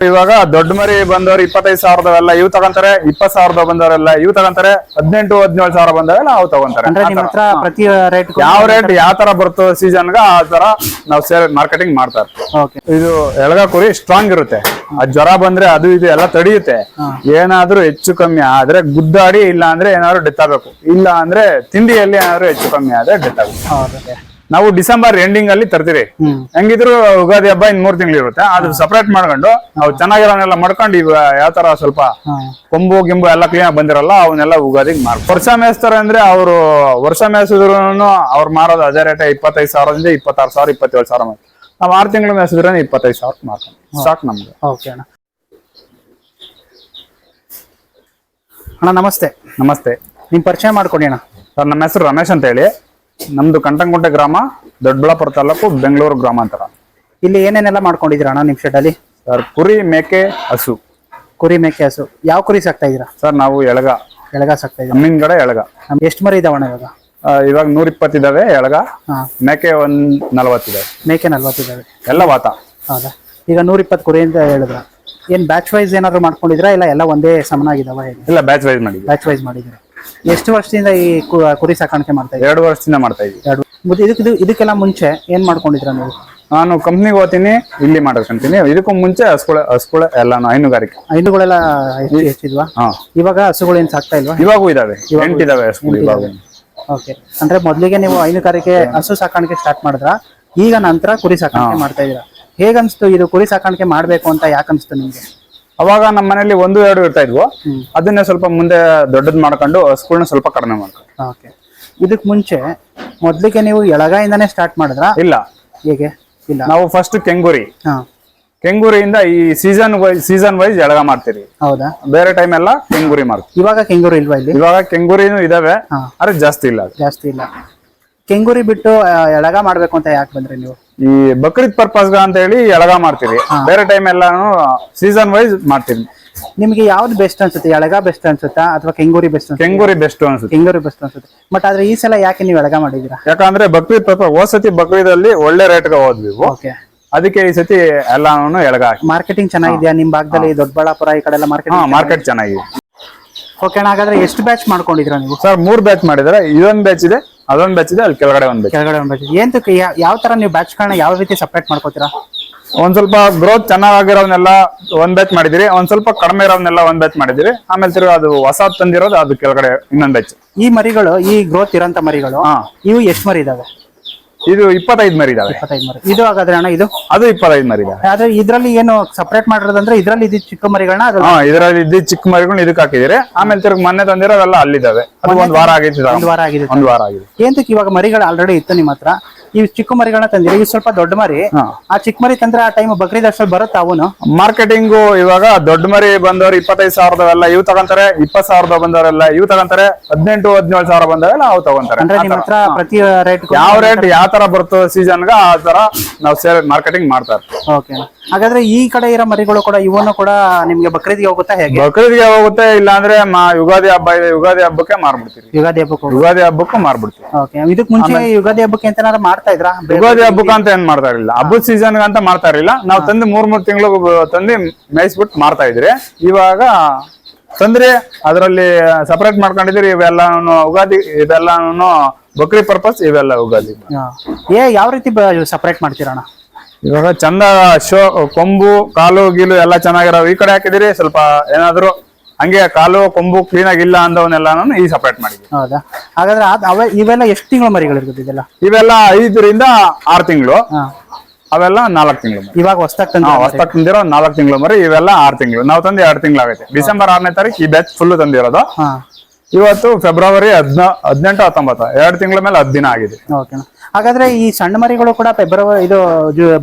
ಇವಾಗ ದೊಡ್ಡ ಮರಿ ಬಂದವರು ಇಪ್ಪತ್ತೈದು ಸಾವಿರದವೆಲ್ಲ ಇವ್ ತಗೊಂತಾರೆ ಇಪ್ಪತ್ ಸಾವಿರದ ಬಂದವರೆಲ್ಲ ಇವ್ ತಗೊಂತಾರೆ ಹದಿನೆಂಟು ಹದಿನೇಳು ಸಾವಿರ ಬಂದವೆಲ್ಲ ಅವು ತಗೊಂತಾರೆ. ಅಂದ್ರೆ ಆ ಹತ್ರ ಪ್ರತಿ ರೇಟ್ ಯಾವ ರೇಟ್ ಯಾವ ತರ ಸೀಸನ್ ಗ ಆ ತರ ನಾವು ಸೇಲ್ ಮಾರ್ಕೆಟಿಂಗ್ ಮಾಡ್ತಾ ಇರ್ತೀವಿ ಓಕೆ. ಇದು ಎಳಗ ಕುರಿ ಸ್ಟ್ರಾಂಗ್ ಇರುತ್ತೆ. ಆ ಜ್ವರ ಬಂದ್ರೆ ಅದು ಇದು ಎಲ್ಲ ತಡೆಯುತ್ತೆ. ಏನಾದ್ರೂ ಹೆಚ್ಚು ಕಮ್ಮಿ ಆದ್ರೆ ಗುದ್ದಾಡಿ ಇಲ್ಲ ಅಂದ್ರೆ ಏನಾದ್ರು ಡೆತ್ ಆಗ್ಬೇಕು. ಇಲ್ಲ ಅಂದ್ರೆ ತಿಂಡಿಯಲ್ಲಿ ಏನಾದ್ರು ಹೆಚ್ಚು ಕಮ್ಮಿ ಆದ್ರೆ ಡೆತ್ ಹೌದು. ನಾವು ಡಿಸೆಂಬರ್ ಎಂಡಿಂಗ್ ಅಲ್ಲಿ ತರ್ತೀರಿ. ಹೆಂಗಿದ್ರು ಯುಗಾದಿ ಹಬ್ಬ ಇನ್ ಮೂರ್ ತಿಂಗಳು ಇರುತ್ತೆ. ಅದು ಸಪರೇಟ್ ಮಾಡ್ಕೊಂಡು ನಾವು ಚೆನ್ನಾಗಿರೋನೆಲ್ಲ ಮಾಡ್ಕೊಂಡು ಇವ ಯಾವ ತರ ಸ್ವಲ್ಪ ಕೊಂಬು ಗಿಂಬು ಎಲ್ಲ ಕ್ಲೀನ್ ಬಂದಿರಲ್ಲ ಅವನ್ನೆಲ್ಲ ಉಗಾದಿಗೆ ಮಾರ್ ವರ್ಷ ಮೇಯಿಸ್ತಾರೆ ಅಂದ್ರೆ ಅವರು ವರ್ಷ ಮೇಯಿಸಿದ್ರು ಅವ್ರು ಮಾರೋದು ಅದೇ ರೇಟ್ ಇಪ್ಪತ್ತೈದು ಸಾವಿರದಿಂದ ಇಪ್ಪತ್ತಾರು ಸಾವಿರ ಇಪ್ಪತ್ತೇಳು ಸಾವಿರ ನಾವು ಆರು ತಿಂಗಳು ಮೇಯಿಸಿದ್ರೆ ಇಪ್ಪತ್ತೈದು ಸಾವಿರ ಮಾರ್ಕೊಂಡು ಸಾಕು ನಮ್ಗೆ. ಓಕೆ ಅಣ್ಣ. ಅಣ್ಣ ನಮಸ್ತೆ. ನಮಸ್ತೆ. ನಿಮ್ ಪರಿಚಯ ಮಾಡ್ಕೊಡಿ ಅಣ್ಣ. ಸರ್ ನಮ್ಮ ಹೆಸರು ರಮೇಶ್ ಅಂತ ಹೇಳಿ ನಮ್ದು ಕಂಟಂಗುಂಟೆ ಗ್ರಾಮ ದೊಡ್ಡಬಳ್ಳಾಪುರ ತಾಲೂಕು ಬೆಂಗಳೂರು ಗ್ರಾಮಾಂತರ ಇಲ್ಲಿ ಏನೇನೆಲ್ಲ ಮಾಡ್ಕೊಂಡಿದ್ದೀರ ಅಣ್ಣ ನಿಮ್ ಶೆಡ್ ಅಲ್ಲಿ? ಸರ್ ಕುರಿ ಮೇಕೆ ಹಸು. ಕುರಿ ಮೇಕೆ ಹಸು. ಯಾವ ಕುರಿ ಸಾಕ್ತಾ ಇದ್ದೀರಾ? ಸರ್ ನಾವು ಎಳಗ. ಎಳಗ ಸಾಕ್ತಾ ಇದ್ದೀರಾ? ಹಮ್ಮಿನಗಡೆ ಎಳಗ. ನಮ್ಗೆ ಎಷ್ಟು ಮರಿ ಇದಾವಣ್ಣ ಇವಾಗ? ಆ, ಇವಾಗ ನೂರ ಇಪ್ಪತ್ತಿದಾವೆ ಎಳಗ. ಹಾಂ. ಮೇಕೆ ಒಂದ್ ನಲವತ್ತಿದಾವೆ ಮೇಕೆ ನಲ್ವತ್ತಿದ್ದಾವೆ ಎಲ್ಲ ವಾತ. ಹೌದಾ? ಈಗ ನೂರ ಇಪ್ಪತ್ತು ಕುರಿ ಅಂತ ಹೇಳಿದ್ರ. ಏನ್ ಬ್ಯಾಚ್ ವೈಸ್ ಏನಾದ್ರು ಮಾಡ್ಕೊಂಡಿದ್ರಾ ಇಲ್ಲ ಎಲ್ಲ ಒಂದೇ ಸಮನಾಗಿದಾವ? ಹೇಗೆ ಇಲ್ಲ ಬ್ಯಾಚ್ ವೈಸ್ ಮಾಡಿದ್ವಿ ಬ್ಯಾಚ್ ವೈಸ್ ಮಾಡಿದ್ದೀರಾ? ಎಷ್ಟು ವರ್ಷದಿಂದ ಈ ಕು- ಕುರಿ ಸಾಕಾಣಿಕೆ ಮಾಡ್ತಾ ಇದ್ದೀರಾ? ಎರಡು ವರ್ಷದಿಂದ ಮಾಡ್ತಾ ಇದ್ದೀವಿ. ಎರಡು. ಮತ್ತೆ ಇದಕ್ಕೆ ಇದು- ಇದಕ್ಕೆಲ್ಲ ಮುಂಚೆ ಏನ್ ಮಾಡ್ಕೊಂಡಿದ್ರ ನೀವು? ನಾನು ಕಂಪ್ನಿಗೆ ಹೋಗ್ತೀನಿ ಇಲ್ಲಿ ಮಾಡ್ಕೊಂತೀನಿ. ಇದಕ್ಕೂ ಮುಂಚೆ ಹಸುಗಳ ಹಸುಗಳ ಎಲ್ಲ ಹೈನುಗಾರಿಕೆ. ಹೈನುಗಳೆಲ್ಲ ಹೆಚ್ಚು ಹೆಚ್ಚಿದ್ವಾ? ಹಾ. ಇವಾಗ ಹಸುಗಳು ಏನ್ ಸಾಕ್ತಾ ಇಲ್ವಾ? ಇವಾಗೂ ಇದಾವೆ. ಎಂಟಿದಾವೆ ಇದಾವೆ ಇವಾಗ. ಓಕೆ ಅಂದ್ರೆ ಮೊದಲಿಗೆ ನೀವು ಹೈನುಗಾರಿಕೆ ಹಸು ಸಾಕಾಣಿಕೆ ಸ್ಟಾರ್ಟ್ ಮಾಡಿದ್ರ? ಈಗ ನಂತರ ಕುರಿ ಸಾಕಾಣಿಕೆ ಮಾಡ್ತಾ ಇದೀರಾ ಹೇಗನ್ಸ್ತು ಇದು ಕುರಿ ಸಾಕಾಣಿಕೆ ಮಾಡ್ಬೇಕು ಅಂತ ಯಾಕನ್ಸ್ತು ನಿಮ್ಗೆ? ಅವಾಗ ನಮ್ಮ ಮನೇಲಿ ಒಂದು ಎರಡು ಇರ್ತಾ ಇದ್ವು. ಅದನ್ನೇ ಸ್ವಲ್ಪ ಮುಂದೆ ದೊಡ್ಡದ್ ಮಾಡ್ಕೊಂಡು ಸ್ಕೂಲ್ನ ಸ್ವಲ್ಪ ಕಡಿಮೆ ಮಾಡ್ಕೊಂಡು ಓಕೆ ಇದಕ್ ಮುಂಚೆ ಮೊದ್ಲಿಗೆ ನೀವು ಎಳಗಾಯಿಂದಾನೇ ಸ್ಟಾರ್ಟ್ ಮಾಡಿದ್ರ? ಇಲ್ಲ. ಹೇಗೆ? ಇಲ್ಲ. ನಾವು ಫಸ್ಟ್ ಕೆಂಗೂರಿ. ಹಾ. ಕೆಂಗೂರಿಯಿಂದ ಈ ಸೀಸನ್ ವೈಸ್ ಸೀಸನ್ ವೈಸ್ ಎಳಗ ಮಾಡ್ತೀರಿ ಹೌದಾ? ಬೇರೆ ಟೈಮ್ ಎಲ್ಲ ಕೆಂಗೂರಿ ಮಾಡ್ತೀವಿ ಇವಾಗ ಕೆಂಗೂರು ಇಲ್ವಾ ಇಲ್ಲಿ? ಇವಾಗ ಕೆಂಗೂರಿನೂ ಇದಾವೆ ಹಾ. ಆದ್ರೆ ಜಾಸ್ತಿ ಇಲ್ಲ ಅದು. ಜಾಸ್ತಿ ಇಲ್ಲ. ಕೆಂಗೂರಿ ಬಿಟ್ಟು ಆ, ಎಳಗ ಮಾಡ್ಬೇಕು ಅಂತ ಯಾಕೆ ಬಂದ್ರಿ ನೀವು? ಈ ಬಕ್ರೀದ್ ಪರ್ಪಸ್ ಅಂತ ಹೇಳಿ ಎಳಗ ಮಾಡ್ತೀವಿ. ಬೇರೆ ಟೈಮ್ ಎಲ್ಲಾನು ಸೀಸನ್ ವೈಸ್ ಮಾಡ್ತೀವಿ. ನಿಮ್ಗೆ ಯಾವ್ದು ಬೆಸ್ಟ್ ಅನ್ಸುತ್ತೆ? ಎಳಗ ಬೆಸ್ಟ್ ಅನ್ಸುತ್ತಾ ಅಥವಾ ಕೆಂಗೂರಿ ಬೆಸ್ಟ್ ಕೆಂಗೂರಿ ಬೆಸ್ಟ್ ಅನ್ಸುತ್ತೆ. ಕೆಂಗೂರಿ ಬೆಸ್ಟ್ ಅನ್ಸುತ್ತೆ. ಬಟ್ ಆದ್ರೆ ಈ ಸಲ ಯಾಕೆ ನೀವು ಎಳಗ ಮಾಡಿದೀರಾ ಯಾಕಂದ್ರೆ ಬಕ್ರೀದ್ ಪರ್ಪಸ್ ಹೋದ್ ಸತಿ ಬಕ್ರೀದಲ್ಲಿ ಒಳ್ಳೆ ರೇಟ್ಗೆ ಹೋದ್ವಿ. ಓಕೆ ಅದಕ್ಕೆ ಈ ಸತಿ ಎಲ್ಲಾನು ಎಳಗ ಮಾರ್ಕೆಟಿಂಗ್ ಚೆನ್ನಾಗಿದ್ಯಾ? ನಿಮ್ ಭಾಗದಲ್ಲಿ ದೊಡ್ಡಬಳ್ಳಾಪುರ ಈ ಕಡೆ ಎಲ್ಲ ಹಾ ಮಾರ್ಕೆಟ್ ಚೆನ್ನಾಗಿದೆ. ಓಕೆ ಹಾಗಾದ್ರೆ ಎಷ್ಟು ಬ್ಯಾಚ್ ಮಾಡ್ಕೊಂಡಿದ್ರ ನೀವು? ಸರ್ ಮೂರ್ ಬ್ಯಾಚ್ ಮಾಡಿದ್ರೆ ಇದೊಂದು ಬ್ಯಾಚ್ ಇದೆ. ಅದೊಂದ್ ಬ್ಯಾಚ್ ಇದೆ ಅಲ್ಲಿ ಕೆಳಗಡೆ ಒಂದ್ ಬ್ಯಾಚ್ ಕೆಳಗಡೆ ಒಂದು ಬ್ಯಾಚ್ ಏನ್ ಯಾವ ತರ ನೀವು ಬ್ಯಾಚ್ಗಳನ್ನ ಯಾವ ರೀತಿ ಸಪ್ರೇಟ್ ಮಾಡ್ಕೋತೀರಾ? ಒಂದ್ ಸ್ವಲ್ಪ ಗ್ರೋತ್ ಚೆನ್ನಾಗಿರೋನೆಲ್ಲ ಒಂದ್ ಬ್ಯಾಚ್ ಮಾಡಿದಿರಿ ಒಂದ್ ಸ್ವಲ್ಪ ಕಡಿಮೆ ಇರೋನೆಲ್ಲ ಒಂದ್ ಬ್ಯಾಚ್ ಮಾಡಿದಿರಿ ಆಮೇಲೆ ತಿರ್ಗಿ ಅದು ಹೊಸ ತಂದಿರೋದು ಅದು ಕೆಳಗಡೆ ಇನ್ನೊಂದ್ ಬ್ಯಾಚ್ ಈ ಮರಿಗಳು ಈ ಗ್ರೋತ್ ಇರೋಂತ ಮರಿಗಳು ಇವು ಎಷ್ಟು ಮರಿ ಇದಾವೆ? ಇದು ಇಪ್ಪತ್ತೈದು ಮರಿ ಇದಾವೆ. ಇಪ್ಪತ್ತೈದು ಮರಿ. ಇದು ಹಾಗಾದ್ರೆ ಅಣ್ಣ ಇದು? ಅದು ಇಪ್ಪತ್ತೈದು ಮರಿ ಇದಾವೆ. ಆದ್ರೆ ಇದ್ರಲ್ಲಿ ಏನು ಸಪರೇಟ್ ಮಾಡಿರೋದಂದ್ರೆ ಇದ್ರಲ್ಲಿ ಇದು ಚಿಕ್ಕ ಮರಿಗಳನ್ನ ಅದು ಹಾ ಇದರಲ್ಲಿ ಇದ್ದ ಚಿಕ್ಕ ಮರಿಗಳು ಇದಕ್ಕೆ ಹಾಕಿದಿರಿ ಆಮೇಲೆ ತಿರ್ಗಿ ಮೊನ್ನೆ ತಂದಿರೋದೆಲ್ಲ ಅಲ್ಲಿದ್ದಾವೆ. ಅದು ಒಂದ್ ವಾರ ಆಗಿತ್ತು ಒಂದು ವಾರ ಆಗಿದೆ ಒಂದ್ ವಾರ ಆಗಿದೆ ಏಂತಕ್ಕೆ ಇವಾಗ ಮರಿಗಳು ಆಲ್ರೆಡಿ ಇತ್ತು ನಿಮ್ಮ ಹತ್ರ? ಈ ಚಿಕ್ಕ ಮರಿಗಳನ್ನ ತಂದಿರಿ. ಇವು ಸ್ವಲ್ಪ ದೊಡ್ಡ ಮರಿ. ಆ ಚಿಕ್ಕ ಮರಿ ತಂದ್ರೆ ಆ ಟೈಮ್ ಬಕ್ರೀದ್ ಅಷ್ಟಲ್ಲಿ ಬರುತ್ತಾ ಅವನು? ಮಾರ್ಕೆಟಿಂಗು ಇವಾಗ ದೊಡ್ಡ ಮರಿ ಬಂದವರು ಇಪ್ಪತ್ತೈದು ಸಾವಿರದವೆಲ್ಲ ಇವ್ ತಗೊಂತಾರೆ ಇಪ್ಪತ್ ಸಾವಿರದ ಬಂದವರೆಲ್ಲ ಇವ್ ತಗೊಂತಾರೆ ಹದಿನೆಂಟು ಹದಿನೇಳು ಸಾವಿರ ಬಂದವೆಲ್ಲ ಅವು ತಗೊಂತಾರೆ. ಅಂದ್ರೆ ನಿಮ್ಮ ಹತ್ರ ಪ್ರತಿ ರೇಟ್ ಯಾವ ರೇಟ್ ಯಾವ ತರ ಬರ್ತೋ ಗ ಆ ತರ ನಾವು ಸೇಲ್ ಮಾರ್ಕೆಟಿಂಗ್ ಮಾಡ್ತಾ ಓಕೆ ಹಾಗಾದ್ರೆ ಈ ಕಡೆ ಇರೋ ಮರಿಗಳು ಕೂಡ ಇವನ್ನು ಕೂಡ ನಿಮ್ಗೆ ಬಕ್ರೀದ್ಗೆ ಹೋಗುತ್ತಾ ಹೇಗೆ? ಬಕ್ರೀದ್ಗೆ ಹೋಗುತ್ತೆ ಇಲ್ಲ ಅಂದ್ರೆ ಮಾ ಯುಗಾದಿ ಹಬ್ಬ ಇದೆ ಯುಗಾದಿ ಹಬ್ಬಕ್ಕೆ ಮಾರ್ಬಿಡ್ತೀವಿ. ಯುಗಾದಿ ಹಬ್ಬಕ್ಕೆ ಯುಗಾದಿ ಹಬ್ಬಕ್ಕೂ ಮಾರ್ಬಿಡ್ತೀವಿ. ಓಕೆ ಇದಕ್ ಮುಂಚೆ ಯುಗಾದಿ ಹಬ್ಬಕ್ಕೆ ಅಂತ ಏನಾದ್ರು ಮಾಡ್ತಾ ಇದ್ರಾ? ಬೇರೆ- ಯುಗಾದಿ ಹಬ್ಬಕ್ಕ ಅಂತ ಏನ್ ಮಾಡ್ತಾ ಇರಲಿಲ್ಲ. ಹಬ್ಬದ ಸೀಸನ್ ಅಂತ ಮಾಡ್ತಾ ಇರಲಿಲ್ಲ. ನಾವು ತಂದು ಮೂರ್ ಮೂರ್ ತಿಂಗಳು ತಂದು ಮೇಯಿಸ್ಬಿಟ್ಟು ಮಾಡ್ತಾ ಇದ್ರಿ. ಇವಾಗ ತಂದ್ರಿ ಅದರಲ್ಲಿ ಸಪರೇಟ್ ಮಾಡ್ಕೊಂಡಿದ್ರಿ ಇವೆಲ್ಲಾನು ಉಗಾದಿ ಇದೆಲ್ಲ ಬಕ್ರಿ ಪರ್ಪಸ್ ಇವೆಲ್ಲ ಉಗಾದಿ ಏ ಯಾವ ರೀತಿ ಸಪರೇಟ್ ಮಾಡ್ತೀರಣ್ಣ? ಇವಾಗ ಚಂದ ಶೋ ಕೊಂಬು ಕಾಲು ಗೀಲು ಎಲ್ಲ ಚೆನ್ನಾಗಿರೋ ಈ ಕಡೆ ಹಾಕಿದಿರಿ ಸ್ವಲ್ಪ ಏನಾದ್ರು ಹಂಗೆ ಕಾಲು ಕೊಂಬು ಕ್ಲೀನ್ ಆಗಿಲ್ಲ ಅಂದವನ್ನೆಲ್ಲಾನು ಈ ಸಪರೇಟ್ ಮಾಡಿದ್ವಿ. ಹೌದಾ? ಹಾಗಾದ್ರೆ ಅದ್- ಅವೆ ಇವೆಲ್ಲ ಎಷ್ಟು ತಿಂಗಳು ಮರಿಗಳಿರ್ತದೆ ಇದೆಲ್ಲ? ಇವೆಲ್ಲ ಐದರಿಂದ ಆರು ತಿಂಗಳು. ಹಾ. ಅವೆಲ್ಲ ನಾಲ್ಕು ತಿಂಗಳು ಇವಾಗ ಹೊಸ್ದಾಗ್ ತಂದ ಹೊಸ್ತಾಗ್ ತಂದಿರೋ ನಾಲ್ಕು ತಿಂಗಳು ಮರಿ ಇವೆಲ್ಲ ಆರು ತಿಂಗಳು. ನಾವು ತಂದು ಎರಡು ತಿಂಗಳು ಆಗುತ್ತೆ ಡಿಸೆಂಬರ್ ಆರನೇ ತಾರೀಕು ಈ ಬ್ಯಾಚ್ ಫುಲ್ ತಂದಿರೋದು. ಹಾ. ಇವತ್ತು ಫೆಬ್ರವರಿ ಹದಿನಾ ಹದಿನೆಂಟು ಹತ್ತೊಂಬತ್ತು ಎರಡು ತಿಂಗಳ ಮೇಲೆ ಹತ್ತು ದಿನ ಆಗಿದೆ. ಓಕೆನಾ ಹಾಗಾದ್ರೆ ಈ ಸಣ್ಣ ಮರಿಗಳು ಕೂಡ ಫೆಬ್ರವರಿ ಇದು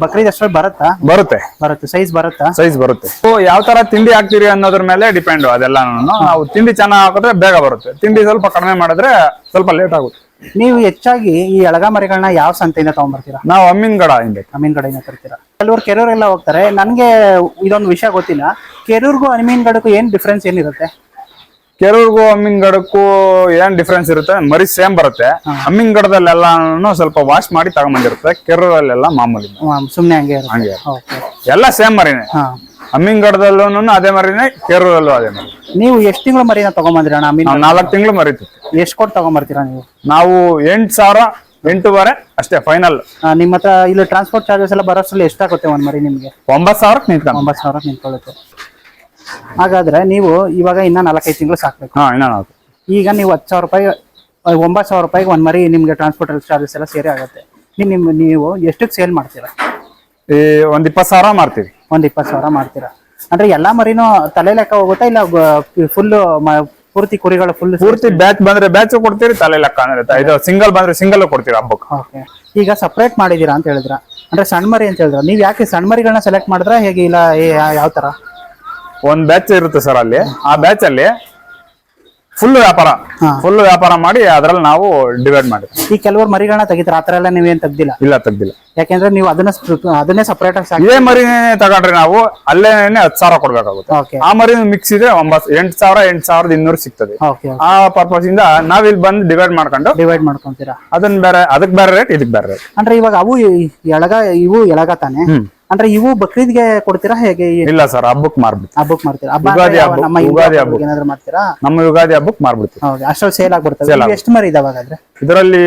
ಬಕ್ರೀದ್ ಅಷ್ಟರಲ್ಲಿ ಬರುತ್ತಾ? ಬರುತ್ತೆ. ಬರುತ್ತೆ. ಸೈಜ್ ಬರುತ್ತಾ? ಸೈಜ್ ಬರುತ್ತೆ. ಸೊ ಯಾವ ತರ ತಿಂಡಿ ಹಾಕ್ತೀರಿ ಅನ್ನೋದ್ರ ಮೇಲೆ ಡಿಪೆಂಡ್ ಅದೆಲ್ಲ ನಾವು ತಿಂಡಿ ಚೆನ್ನಾಗಿ ಹಾಕಿದ್ರೆ ಬೇಗ ಬರುತ್ತೆ. ತಿಂಡಿ ಸ್ವಲ್ಪ ಕಡಿಮೆ ಮಾಡಿದ್ರೆ ಸ್ವಲ್ಪ ಲೇಟ್ ಆಗುತ್ತೆ. ನೀವು ಹೆಚ್ಚಾಗಿ ಈ ಎಳಗ ಮರಿಗಳನ್ನ ಯಾವ ಸಂತೆಯಿಂದ ತಗೊಂಡ್ಬರ್ತೀರಾ ನಾವು ಅಮ್ಮಿನಗಡ ಹಿಂದೆ ಅಮ್ಮಿನ್ಗಡೆಯಿಂದ ತರ್ತೀರಾ? ಕೆಲವರು ಕೆರೂರೆಲ್ಲ ಹೋಗ್ತಾರೆ. ನನ್ಗೆ ಇದೊಂದು ವಿಷಯ ಗೊತ್ತಿಲ್ಲ. ಕೆರೂರ್ಗೂ ಅಮೀನ್ ಗಡಕ್ಕೂ ಏನ್ ಡಿಫ್ರೆನ್ಸ್ ಏನಿರುತ್ತೆ? ಕೆರೂರ್ಗೂ ಅಮ್ಮಿನಗಡಕ್ಕೂ ಏನ್ ಡಿಫ್ರೆನ್ಸ್ ಇರುತ್ತೆ? ಮರಿ ಸೇಮ್ ಬರುತ್ತೆ. ಅಮ್ಮಿನಗಡದಲ್ಲೆಲ್ಲ ಸ್ವಲ್ಪ ವಾಶ್ ಮಾಡಿ ತಗೊಂಬಂದಿರುತ್ತೆ. ಕೆರೂರಲ್ಲೆಲ್ಲ ಮಾಮೂಲಿ. ಸುಮ್ನೆ ಹಂಗೆ ಹಂಗೆ ಎಲ್ಲ ಸೇಮ್ ಮರಿನೇ. ಹಾ. ಅಮ್ಮಿಂಗಡದಲ್ಲೂ ಅದೇ ಮರಿನೇ ಕೆರೂರಲ್ಲೂ ಅದೇ ಮರಿ. ನೀವು ಎಷ್ಟು ತಿಂಗಳು ಮರಿನ ತಗೊಂಬಂದ್ರಿ ಅಣ್ಣ ನಾಲ್ಕು ತಿಂಗಳು ಮರಿತು ಎಷ್ಟು ಕೊಟ್ಟು ತಗೊಂಬರ್ತೀರಾ ನೀವು? ನಾವು ಎಂಟು ಸಾವಿರ ಎಂಟೂವರೆ ಅಷ್ಟೇ ಫೈನಲ್ ನಿಮ್ಮ ಹತ್ರ ಇಲ್ಲಿ ಟ್ರಾನ್ಸ್ಪೋರ್ಟ್ ಚಾರ್ಜಸ್ ಎಲ್ಲ ಬರೋಷ್ಟ್ರಲ್ಲಿ ಎಷ್ಟಾಗುತ್ತೆ ಒಂದ್ ಮರಿ ನಿಮಗೆ? ಒಂಬತ್ತು ಸಾವಿರಕ್ಕೆ ನಿಂತ್ಕೊಂಡು ಒಂಬತ್ತು ಸಾವಿರಕ್ಕೆ ನಿಂತ್ಕೊಳ್ಳುತ್ತೆ. ಹಾಗಾದ್ರೆ ನೀವು ಇವಾಗ ಇನ್ನ ನಾಲ್ಕೈದು ತಿಂಗಳು ಸಾಕ್ಬೇಕು. ಹಾ ಇನ್ನ ನಾಲ್ಕು. ಈಗ ನೀವು ಹತ್ತು ಸಾವಿರ ರೂಪಾಯಿ ಒಂಬತ್ತು ಸಾವಿರ ರೂಪಾಯಿಗೆ ಒಂದ್ ಮರಿ ನಿಮ್ಗೆ ಟ್ರಾನ್ಸ್ಪೋರ್ಟ್ ಚಾರ್ಜಸ್ ಎಲ್ಲ ಸೇರಿ ಆಗುತ್ತೆ. ನೀವು ನಿಮ್ಮ ನೀವು ಎಷ್ಟಕ್ಕೆ ಸೇಲ್ ಮಾಡ್ತೀರಾ? ಈ ಒಂದ್ ಇಪ್ಪತ್ತು ಸಾವಿರ ಮಾಡ್ತೀವಿ. ಒಂದ್ ಇಪ್ಪತ್ತು ಸಾವಿರ ಮಾಡ್ತೀರಾ? ಅಂದ್ರೆ ಎಲ್ಲಾ ಮರಿನೂ ತಲೆ ಲೆಕ್ಕ ಹೋಗುತ್ತಾ ಇಲ್ಲ ಫುಲ್ ಪೂರ್ತಿ ಕುರಿಗಳು ಫುಲ್ ಪೂರ್ತಿ ಬ್ಯಾಚ್ ಬಂದ್ರೆ ಬ್ಯಾಚ್ ಕೊಡ್ತೀರಿ ತಲೆ ಲೆಕ್ಕ ಅಂದ್ರೆ ಇದು ಸಿಂಗಲ್ ಬಂದ್ರೆ ಸಿಂಗಲ್ ಕೊಡ್ತೀರಿ ಹಬ್ಬಕ್ಕೆ. ಓಕೆ. ಈಗ ಸಪ್ರೇಟ್ ಮಾಡಿದೀರಾ ಅಂತ ಹೇಳಿದ್ರ? ಅಂದ್ರೆ ಸಣ್ಣ ಮರಿ ಅಂತ ಹೇಳಿದ್ರ? ನೀವು ಯಾಕೆ ಸಣ್ಣ ಮರಿಗಳನ್ನ ಸೆಲೆಕ್ಟ್ ಮಾಡಿದ್ರ? ಹೇಗೆ ಇಲ್ಲ ಯಾವ ತರ? ಒಂದ್ ಬ್ಯಾಚ್ ಇರುತ್ತೆ ಸರ್ ಅಲ್ಲಿ. ಆ ಬ್ಯಾಚ್ ಅಲ್ಲಿ ಫುಲ್ ವ್ಯಾಪಾರ. ಫುಲ್ ವ್ಯಾಪಾರ ಮಾಡಿ ಅದ್ರಲ್ಲಿ ನಾವು ಡಿವೈಡ್ ಮಾಡಿ ಈ ಕೆಲವರು ಮರಿಗಳನ್ನ ತೆಗಿತಾರ? ಆತರ ಎಲ್ಲ ನೀವೇನ್ ತೆಗ್ದಿಲ್ಲ? ಇಲ್ಲ ತೆಗ್ದಿಲ್ಲ. ಯಾಕೆಂದ್ರೆ ನೀವು ಅದನ್ನ ಸ್ಪ್ರ- ಅದನ್ನೇ ಸಪರೇಟ್ ಆಗಿ ಸಾಕಿ ಇದೇ ಮರಿನೇ ತಗೊಂಡ್ರೆ ನಾವು ಅಲ್ಲೇನೆ ಹತ್ತು ಸಾವಿರ ಕೊಡ್ಬೇಕಾಗುತ್ತೆ. ಆ ಮರಿ ಮಿಕ್ಸ್ ಇದೆ ಒಂಬತ್ತು ಎಂಟು ಸಾವಿರ ಎಂಟು ಸಾವಿರದ ಇನ್ನೂರು ಸಿಗ್ತದೆ. ಓಕೆ ಆ ಪರ್ಪಸ್ ಇಂದ ನಾವ್ ಇಲ್ಲಿ ಬಂದು ಡಿವೈಡ್ ಮಾಡ್ಕೊಂಡು ಡಿವೈಡ್ ಮಾಡ್ಕೊಂತೀರಾ? ಅದನ್ನ ಬೇರೆ ಅದಕ್ ಬೇರೆ ರೇಟ್ ಇದಕ್ ಬೇರೆ ರೇಟ್ ಅಂದ್ರೆ ಇವಾಗ ಅವು ಈ- ಎಳಗ ಇವು ಎಳಗ ತಾನೆ? ಹ್ಮ್. ಅಂದ್ರೆ ಇವು ಬಕ್ರೀದ್ಗೆ ಕೊಡ್ತೀರಾ ಹೇಗೆ ಇಲ್ಲ ಸರ್ ಹಬ್ಬಕ್ ಮಾರ್ಬಿಡ್ತೀವಿ. ಹಬ್ಬಕ್ ಮಾಡ್ತೀರಾ ಹಬ್ಬ ಯುಗಾದಿ ಹಬ್ಬ- ನಮ್ಮ ಹಿಂದೂ ಯುಗಾದಿ ಹಬ್ಬಕ್ಕೆ ಏನಾದ್ರು ಮಾಡ್ತೀರಾ? ನಮ್ಮ ಯುಗಾದಿ ಹಬ್ಬಕ್ ಮಾರ್ಬಿಡ್ತೀವಿ. ಹೌದು ಅಷ್ಟ್ರಲ್ಲಿ ಸೇಲ್ Sale ಎಷ್ಟು ಮರಿ ಇದಾವೆ ಹಾಗಾದ್ರೆ? ಇದರಲ್ಲಿ